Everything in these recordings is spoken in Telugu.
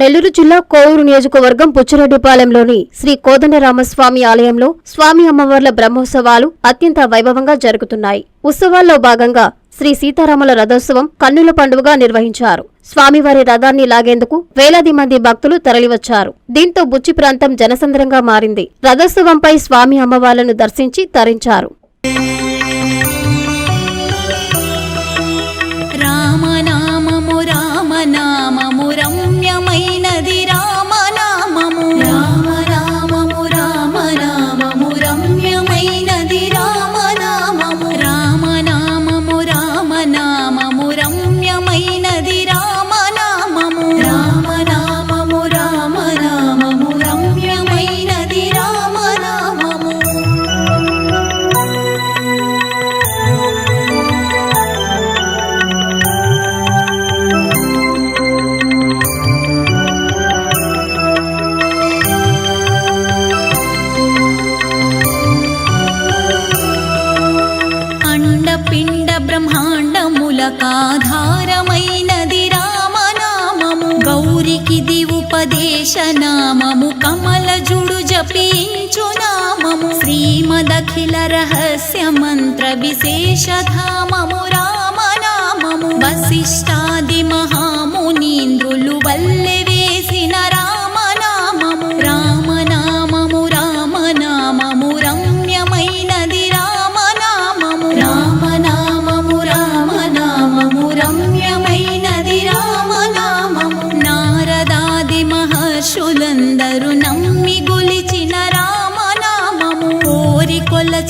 నెల్లూరు జిల్లా కోవూరు నియోజకవర్గం పుచ్చిరెడ్డిపాలెంలోని శ్రీ కోదండరామస్వామి ఆలయంలో స్వామి అమ్మవార్ల బ్రహ్మోత్సవాలు అత్యంత వైభవంగా జరుగుతున్నాయి. ఉత్సవాల్లో భాగంగా శ్రీ సీతారాముల రథోత్సవం కన్నుల పండుగగా నిర్వహించారు. స్వామివారి రథాన్ని లాగేందుకు వేలాది మంది భక్తులు తరలివచ్చారు. దీంతో బుచ్చి ప్రాంతం జనసంద్రంగా మారింది. రథోత్సవంపై స్వామి అమ్మవార్లను దర్శించి తరించారు. నామము ఉపదేశనామము కమలజుడు జపించు నామము. శ్రీమదఖిల రహస్య మంత్ర విశేషధామము రామనామము వశిష్టాది మహామునీంద్రులు వల్లే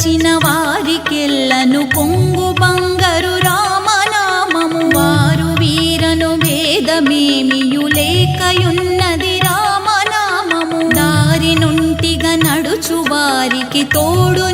వచ్చిన వారికెల్లను పొంగు బంగరు రామనామము. వారు వీరను భేదమేమియులేకయున్నది రామనామము. దారి నుంటిగా నడుచు వారికి తోడు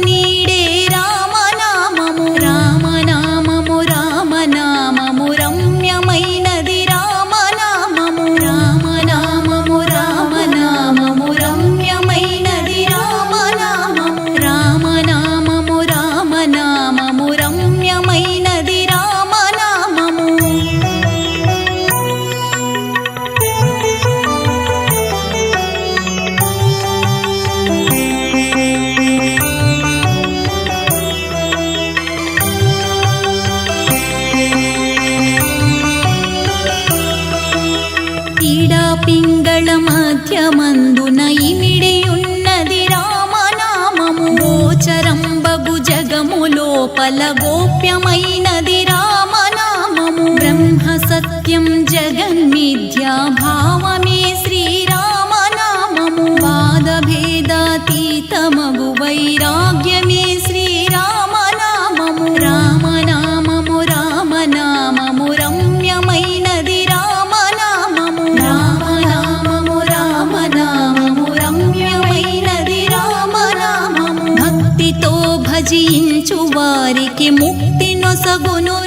మధ్యమందున ఇమిడియున్నది రామనామము. గోచరంబగు జగము లోపల గోప్యమైనది రామనామము. బ్రహ్మ సత్యం జగన్మిథ్యా భావమే శ్రీరామనామము. వాద వైరా వారికి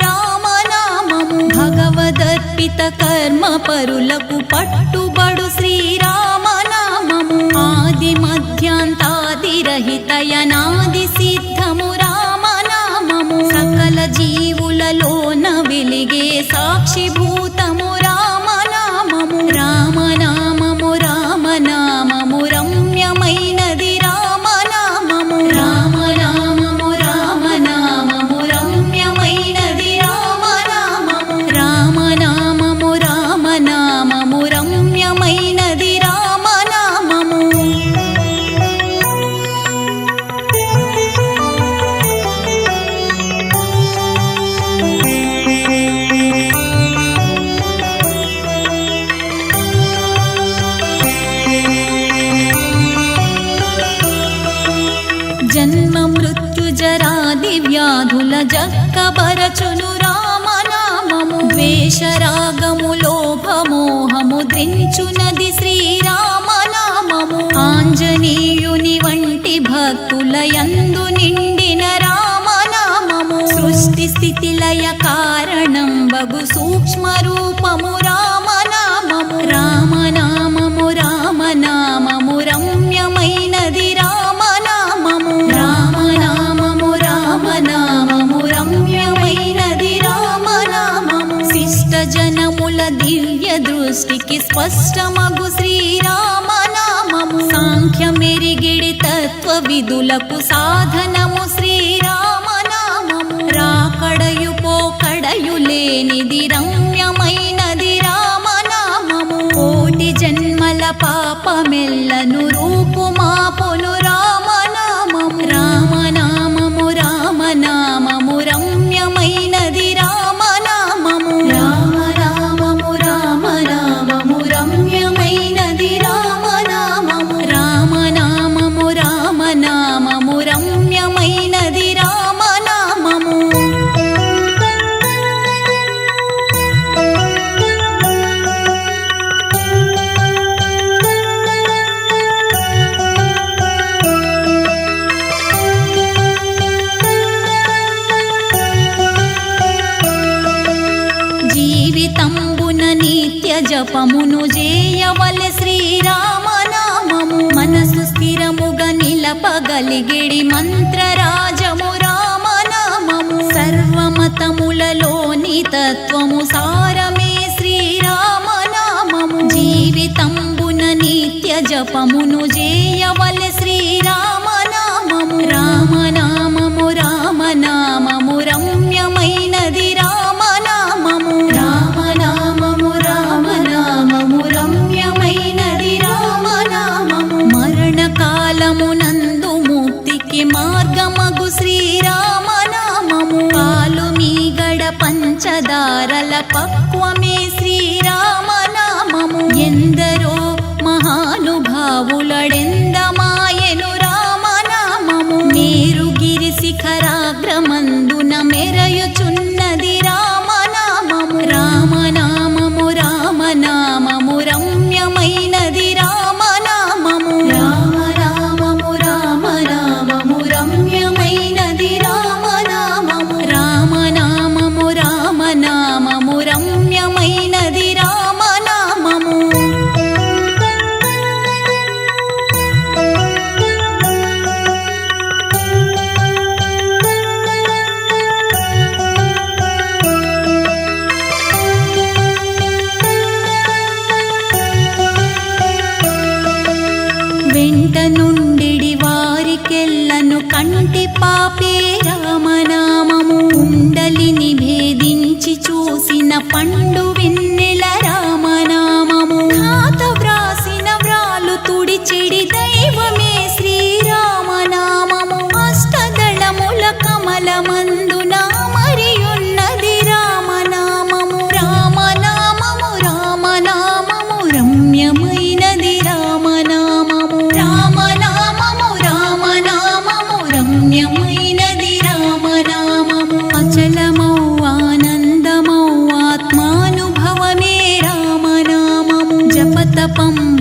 రామనామము. భగవదర్పిత కర్మ పరులకు పట్టుబడు శ్రీరామనామము. ఆది మధ్యాంతాది రహితయనాది సిద్ధము రామనామము. సకల జీవులలోన వెలిగే సాక్షిభూత వ్యాధుల జక్కబరచును రామనామము. ద్వేషరాగము లోభమోహము దించునది శ్రీరామనామము. ఆంజనేయుని వంటి భక్తుల స్పష్టమగు శ్రీరామనామము. సాంఖ్య మెరిగిడి తత్వ విధులకు సాధనము శ్రీరామనామము. రాకడయు పోకడయు లేనిది రమ్యమైనది రామనామము. కోటి జన్మల పాపమెల్లను రూపుమాపు జపమును చేయవలె శ్రీరామనామము. మనసు స్థిరముగా నిలపగలిగిడి మంత్రరాజము రామనామము. సర్వమతములలోని తత్వము సారమే శ్రీరామనామము. జీవితంబున నిత్య జపమును చేయవలె శ్రీరామ మార్గమగు శ్రీరామ నామము పాలు మీ గడ పంచదారల పక్వమే శ్రీరామ నామము ఎందరో మహానుభావులడెందమాయను రామ నామము మీరు గిరి శిఖరాగ్రమందున మెరయుచున్న కంటి పాపే రామనామము അമ്മ